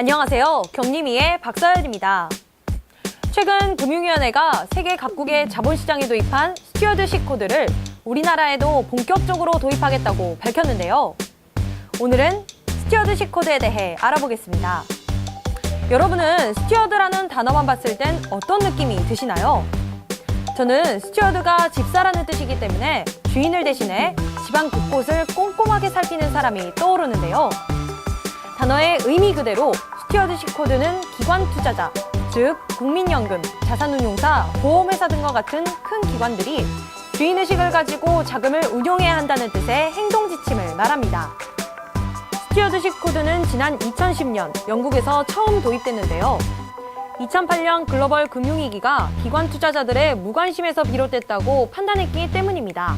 안녕하세요. 경림이의 박서연입니다. 최근 금융위원회가 세계 각국의 자본시장에 도입한 스튜어드십 코드를 우리나라에도 본격적으로 도입하겠다고 밝혔는데요. 오늘은 스튜어드십 코드에 대해 알아보겠습니다. 여러분은 스튜어드라는 단어만 봤을 땐 어떤 느낌이 드시나요? 저는 스튜어드가 집사라는 뜻이기 때문에 주인을 대신해 집안 곳곳을 꼼꼼하게 살피는 사람이 떠오르는데요. 단어의 의미 그대로 스튜어드십 코드는 기관 투자자, 즉 국민연금, 자산운용사, 보험회사 등과 같은 큰 기관들이 주인의식을 가지고 자금을 운용해야 한다는 뜻의 행동 지침을 말합니다. 스튜어드십 코드는 지난 2010년 영국에서 처음 도입됐는데요. 2008년 글로벌 금융위기가 기관 투자자들의 무관심에서 비롯됐다고 판단했기 때문입니다.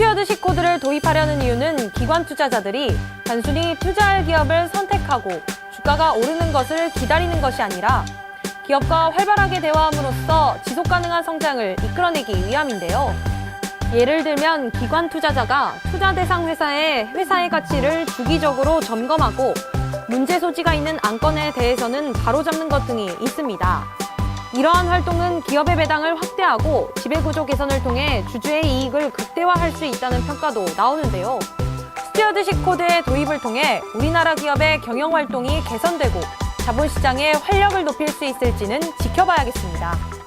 스튜어드십 코드를 도입하려는 이유는 기관 투자자들이 단순히 투자할 기업을 선택하고 주가가 오르는 것을 기다리는 것이 아니라 기업과 활발하게 대화함으로써 지속 가능한 성장을 이끌어내기 위함인데요. 예를 들면 기관 투자자가 투자 대상 회사의 회사의 가치를 주기적으로 점검하고 문제 소지가 있는 안건에 대해서는 바로잡는 것 등이 있습니다. 이러한 활동은 기업의 배당을 확대하고 지배구조 개선을 통해 주주의 이익을 극대화할 수 있다는 평가도 나오는데요. 스튜어드십 코드의 도입을 통해 우리나라 기업의 경영 활동이 개선되고 자본시장의 활력을 높일 수 있을지는 지켜봐야겠습니다.